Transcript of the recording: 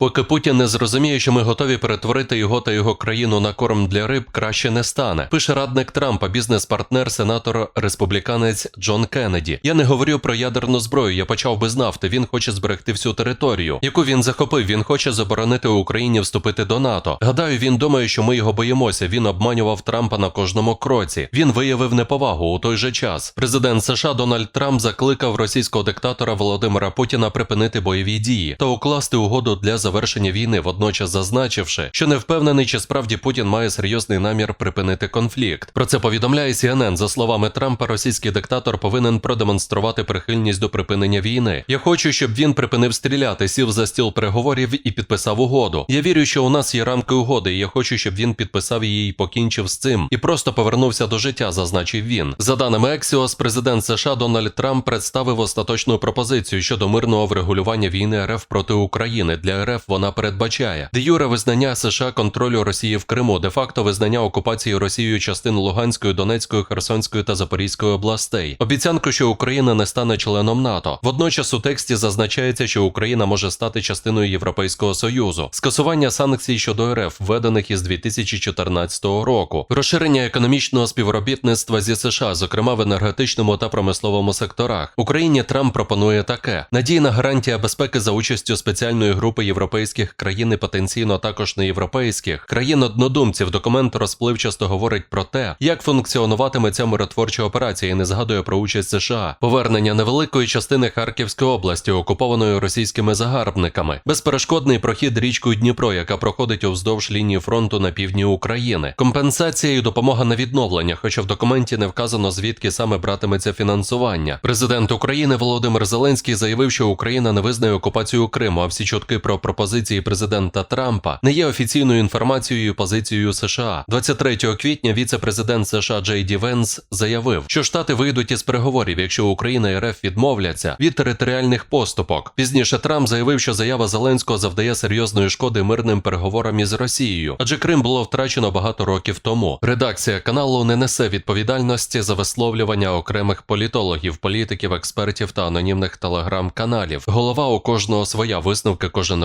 Поки Путін не зрозуміє, що ми готові перетворити його та його країну на корм для риб, краще не стане. Пише радник Трампа, бізнес-партнер, сенатор республіканець Джон Кеннеді. Я не говорю про ядерну зброю. Я почав би з нафти. Він хоче зберегти всю територію, яку він захопив. Він хоче заборонити Україні вступити до НАТО. Гадаю, він думає, що ми його боїмося. Він обманював Трампа на кожному кроці. Він виявив неповагу у той же час. Президент США Дональд Трамп закликав російського диктатора Володимира Путіна припинити бойові дії та укласти угоду для завершення війни, водночас зазначивши, що не впевнений, чи справді Путін має серйозний намір припинити конфлікт. Про це повідомляє CNN. За словами Трампа, російський диктатор повинен продемонструвати прихильність до припинення війни. Я хочу, щоб він припинив стріляти, сів за стіл переговорів і підписав угоду. Я вірю, що у нас є рамки угоди, і я хочу, щоб він підписав її і покінчив з цим, і просто повернувся до життя, зазначив він. За даними Ексіос, президент США Дональд Трамп представив остаточну пропозицію щодо мирного врегулювання війни РФ проти України. Для РФ вона передбачає де юре визнання США контролю Росії в Криму, де факто визнання окупації Росією частин Луганської, Донецької, Херсонської та Запорізької областей. Обіцянку, що Україна не стане членом НАТО. Водночас у тексті зазначається, що Україна може стати частиною Європейського союзу, скасування санкцій щодо РФ, введених із 2014 року, розширення економічного співробітництва зі США, зокрема в енергетичному та промисловому секторах. Україні Трамп пропонує таке: надійна гарантія безпеки за участю спеціальної групи європейських країн і потенційно також не європейських країн однодумців. Документ розпливчасто говорить про те, як функціонуватиме ця миротворча операція, і не згадує про участь США, повернення невеликої частини Харківської області, окупованої російськими загарбниками, безперешкодний прохід річкою Дніпро, яка проходить уздовж лінії фронту на півдні України, компенсація і допомога на відновлення, хоча в документі не вказано звідки саме братиметься фінансування. Президент України Володимир Зеленський заявив, що Україна не визнає окупацію Криму, а всі чутки про пропозиції президента Трампа не є офіційною інформацією позицією США. 23 квітня віце-президент США Джей Ді Венс заявив, що штати вийдуть із переговорів, якщо Україна і РФ відмовляться від територіальних поступок. Пізніше Трамп заявив, що заява Зеленського завдає серйозної шкоди мирним переговорам із Росією, адже Крим було втрачено багато років тому. Редакція каналу не несе відповідальності за висловлювання окремих політологів, політиків, експертів та анонімних телеграм-каналів. Голова у кожного своя висновки кожен